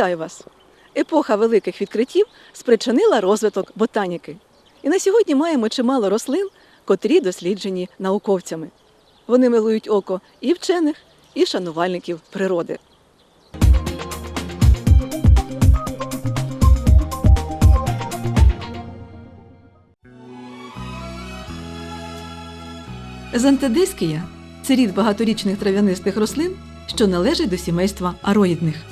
Вітаю вас! Епоха великих відкриттів спричинила розвиток ботаніки. І на сьогодні маємо чимало рослин, котрі досліджені науковцями. Вони милують око і вчених, і шанувальників природи. Зантедискія це рід багаторічних трав'янистих рослин, що належить до сімейства ароїдних.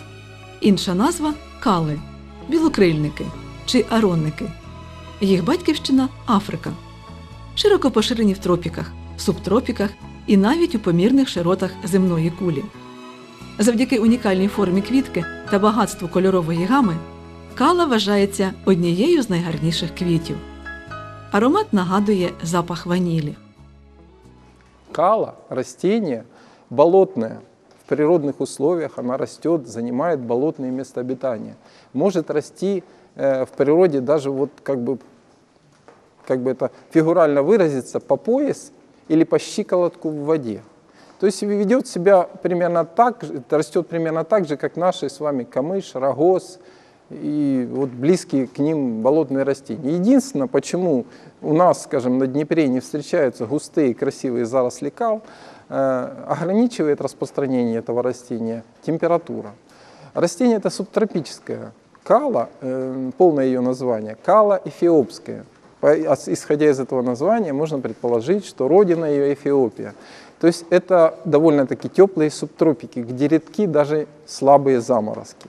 Інша назва кали, білокрильники чи аронники. Їх батьківщина Африка. Широко поширені в тропіках, субтропіках і навіть у помірних широтах земної кулі. Завдяки унікальній формі квітки та багатству кольорової гами кала вважається однією з найгарніших квітів. Аромат нагадує запах ванілі. Кала – растение болотное. Природных условиях она растет, занимает болотные места обитания. Может расти э, в природе даже вот как бы, как бы это фигурально выразиться, по пояс или по щиколотку в воде. То есть ведет себя примерно так, растет примерно так же, как наши с вами камыш, рогоз и вот близкие к ним болотные растения. Единственное, почему у нас, скажем, на Днепре не встречаются густые красивые заросли кал, э, ограничивает распространение этого растения температура. Растение это субтропическое. Кала, э, полное ее название, кала эфиопская. По- ос- Исходя из этого названия, можно предположить, что родина ее Эфиопия. То есть это довольно-таки теплые субтропики, где редки даже слабые заморозки.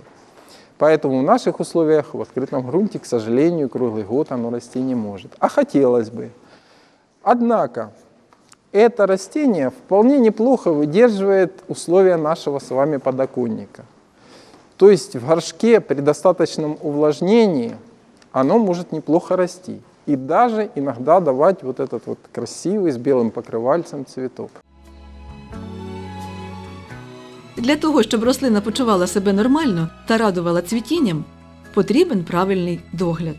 Поэтому в наших условиях в открытом грунте, к сожалению, круглый год оно расти не может. А хотелось бы. Однако, это растение вполне неплохо выдерживает условия нашего с вами подоконника. То есть в горшке при достаточном увлажнении оно может неплохо расти. И даже иногда давать вот этот вот красивый с белым покрывальцем цветок. Для того, щоб рослина почувала себе нормально та радувала цвітінням, потрібен правильний догляд.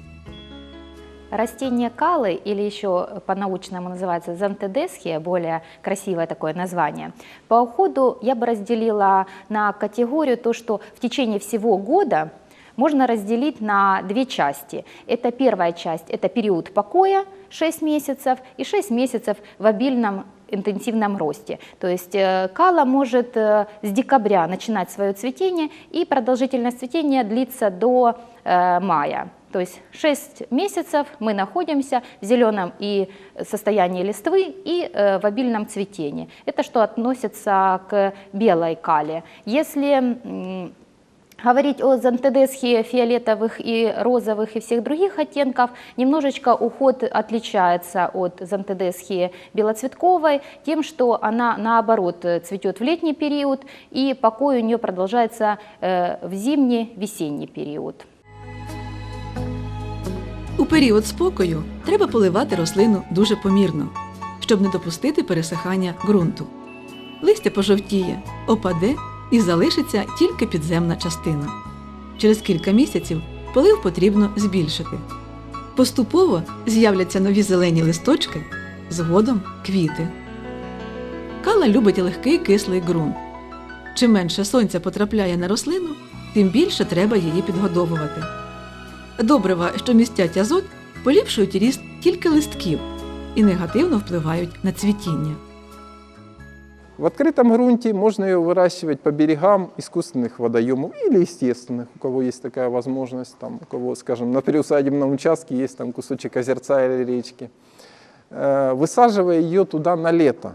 Растение калы, или еще по-научному называется зантедесхия, более красивое такое название, по уходу я бы разделила на категорию то, что в течение всего года можно разделить на две части. Это первая часть, это период покоя 6 месяцев и 6 месяцев в обильном интенсивном росте. То есть э, кала может э, с декабря начинать свое цветение, и продолжительность цветения длится до э, мая. То есть 6 месяцев мы находимся в зеленом и состоянии листвы и э, в обильном цветении. Это что относится к белой кале. Если м, Говорить о зантедесхе фиолетовых и розовых и всех других оттенков, немножечко уход отличается от зантедесхи белоцветковой тем, что она наоборот э, цветет в летний период и покой у нее продолжается э, в зимний, весенний период. У період спокою треба поливати рослину дуже помірно, щоб не допустити пересихання ґрунту. Листя пожовтіє, опаде і залишиться тільки підземна частина. Через кілька місяців полив потрібно збільшити. Поступово з'являться нові зелені листочки, згодом квіти. Кала любить легкий кислий ґрунт. Чим менше сонця потрапляє на рослину, тим більше треба її підгодовувати. Добрива, що містять азот, поліпшують ріст тільки листків і негативно впливають на цвітіння. В открытом грунте можно ее выращивать по берегам искусственных водоемов или естественных, у кого есть такая возможность, там, у кого, скажем, на приусадебном участке есть там кусочек озерца или речки, Э, высаживая ее туда на лето.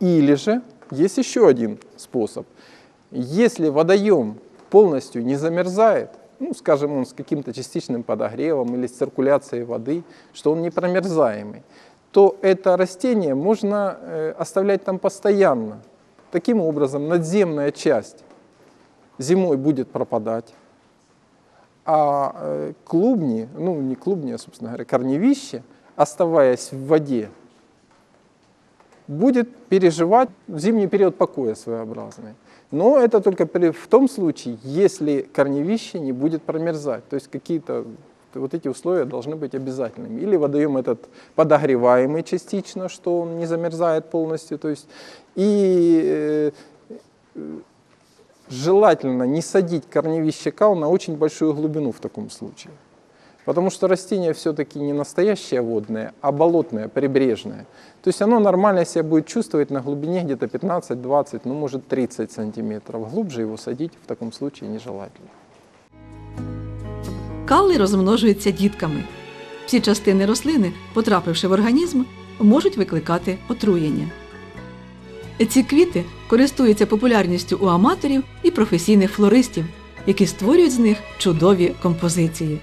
Или же есть еще один способ. Если водоем полностью не замерзает, ну, скажем, он с каким-то частичным подогревом или с циркуляцией воды, что он непромерзаемый, то это растение можно э, оставлять там постоянно. Таким образом, надземная часть зимой будет пропадать, а э, клубни, ну не клубни, а, собственно говоря, корневище, оставаясь в воде, будет переживать зимний период покоя своеобразный. Но это только в том случае, если корневище не будет промерзать. То есть какие-то вот эти условия должны быть обязательными. Или водоем этот подогреваемый частично, что он не замерзает полностью. То есть и э, желательно не садить корневище кал на очень большую глубину в таком случае. Потому что растение все-таки не настоящее водное, а болотное, прибрежное. То есть оно нормально себя будет чувствовать на глубине где-то 15-20, ну может 30 сантиметров. Глубже его садить в таком случае нежелательно. Калли розмножуються дітками. Всі частини рослини, потрапивши в організм, можуть викликати отруєння. Ці квіти користуються популярністю у аматорів і професійних флористів, які створюють з них чудові композиції.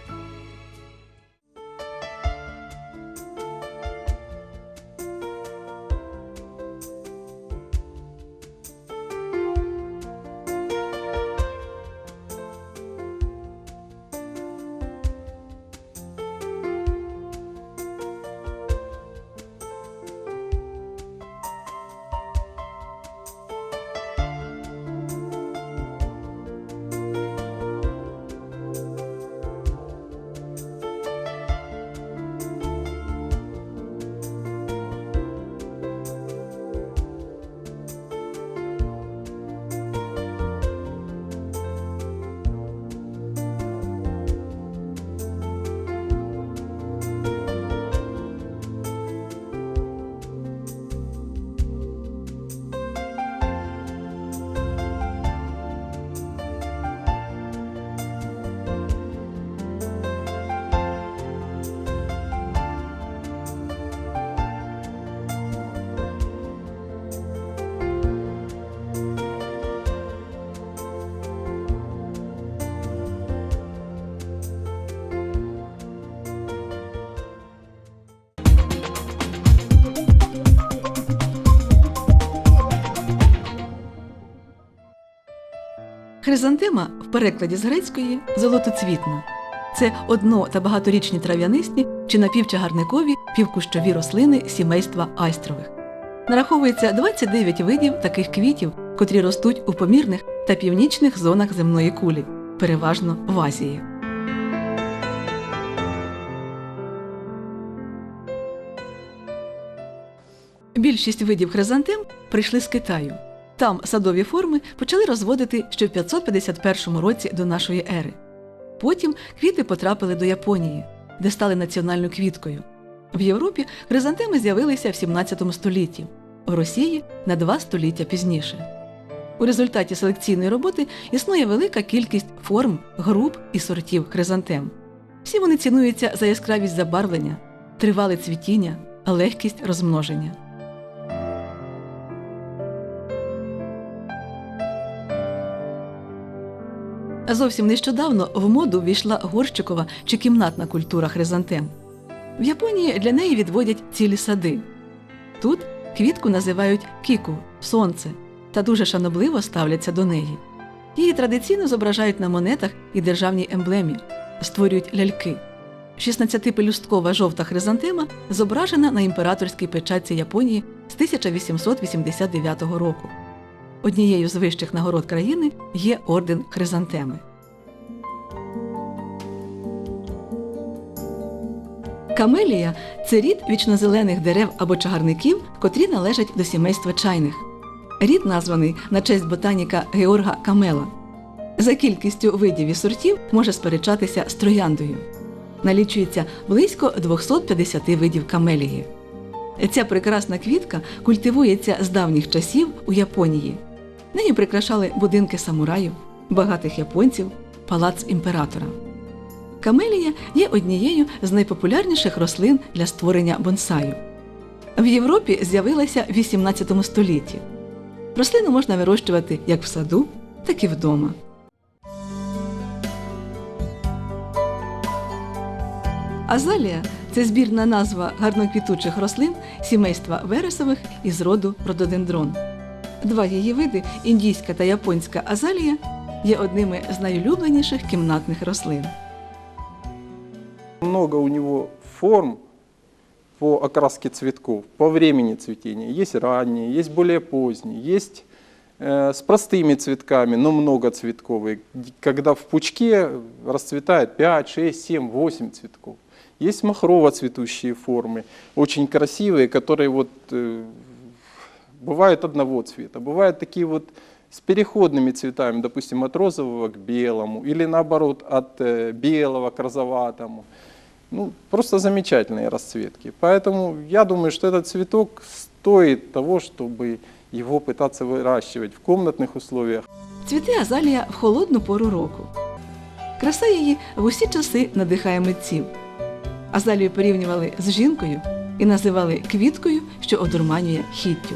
Хризантема в перекладі з грецької золотоцвітна. Це одно та багаторічні трав'янисті чи напівчагарникові півкущові рослини сімейства айстрових. Нараховується 29 видів таких квітів, котрі ростуть у помірних та північних зонах земної кулі, переважно в Азії. Більшість видів хризантем прийшли з Китаю. Там садові форми почали розводити ще в 551 році до нашої ери. Потім квіти потрапили до Японії, де стали національною квіткою. В Європі хризантеми з'явилися в 17 столітті, в Росії на два століття пізніше. У результаті селекційної роботи існує велика кількість форм, груп і сортів хризантем. Всі вони цінуються за яскравість забарвлення, тривале цвітіння, легкість розмноження. Зовсім нещодавно в моду війшла горщикова чи кімнатна культура хризантем. В Японії для неї відводять цілі сади. Тут квітку називають кіку сонце та дуже шанобливо ставляться до неї. Її традиційно зображають на монетах і державній емблемі, створюють ляльки. 16-пелюсткова жовта хризантема зображена на імператорській печатці Японії з 1889 року. Однією з вищих нагород країни є орден хризантеми. Камелія це рід вічнозелених дерев або чагарників, котрі належать до сімейства чайних. Рід названий на честь ботаніка Георга Камела. За кількістю видів і сортів може сперечатися з трояндою. Налічується близько 250 видів камелії. Ця прекрасна квітка культивується з давніх часів у Японії. Нею прикрашали будинки самураїв, багатих японців, палац імператора. Камелія є однією з найпопулярніших рослин для створення бонсаю. В Європі з'явилася в 18 столітті. Рослину можна вирощувати як в саду, так і вдома. Азалія це збірна назва гарноквітучих рослин сімейства вересових із роду рододендрон. Два її види індійська та японська азалія є одними з найулюбленіших кімнатних рослин. Много у него форм по окраске цветков, по времени цветения. Есть ранние, есть более поздние, есть э, с простыми цветками, но многоцветковые, г- когда в пучке расцветает 5, 6, 7, 8 цветков. Есть махрово-цветущие формы, очень красивые, которые вот э, бывают одного цвета. Бывают такие вот с переходными цветами, допустим, от розового к белому, или наоборот, от э, белого к розоватому. Ну, просто замечательные расцветки. Поэтому я думаю, что этот цветок стоит того, чтобы его пытаться выращивать в комнатных условиях. Цвіте азалія в холодну пору року. Краса її в усі часи надихає митців. Азалію порівнювали з жінкою і називали квіткою, що одурманює хіттю.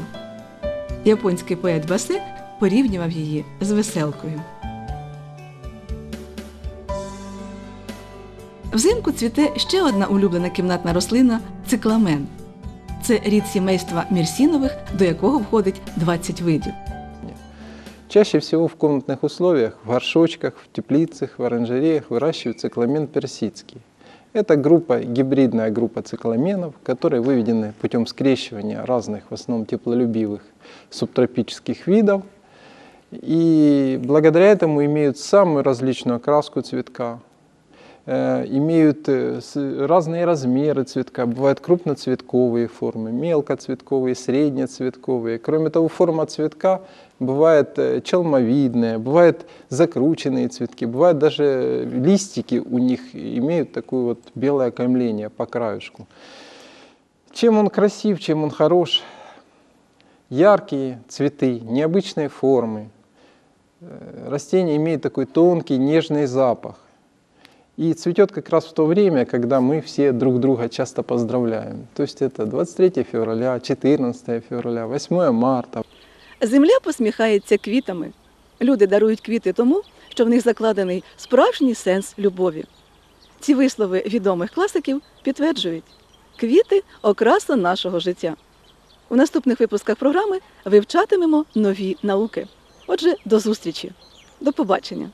Японський поет Басе порівнював її з веселкою. Взимку цвіте ще одна улюблена кімнатна рослина цикламен. Це рід сімейства мірсінових, до якого входить 20 видів. Чаще всего в комнатных условиях, в горшочках, в теплицах, в оранжереях выращивают цикламен персидский. Это группа, гибридная группа цикламенов, которые выведены путем скрещивания разных, в основном теплолюбивых субтропических видов. И благодаря этому имеют самую различную окраску цветка, э, имеют э, разные размеры цветка, бывают крупноцветковые формы, мелкоцветковые, среднецветковые. Кроме того, форма цветка бывает э, челмовидная, бывают закрученные цветки, бывают даже листики у них имеют такое вот белое окаймление по краюшку. Чем он красив, чем он хорош, яркие цветы, необычной формы. Э, Растение имеет такой тонкий, нежный запах. И цветет как раз в то время, когда мы все друг друга часто поздравляем. То есть это 23 февраля, 14 февраля, 8 марта. Земля посміхається квітами. Люди дарують квіти тому, що в них закладений справжній сенс любові. Ці вислови відомих класиків підтверджують квіти окраса нашого життя. У наступних випусках програми вивчатимемо нові науки. Отже, до зустрічі. До побачення!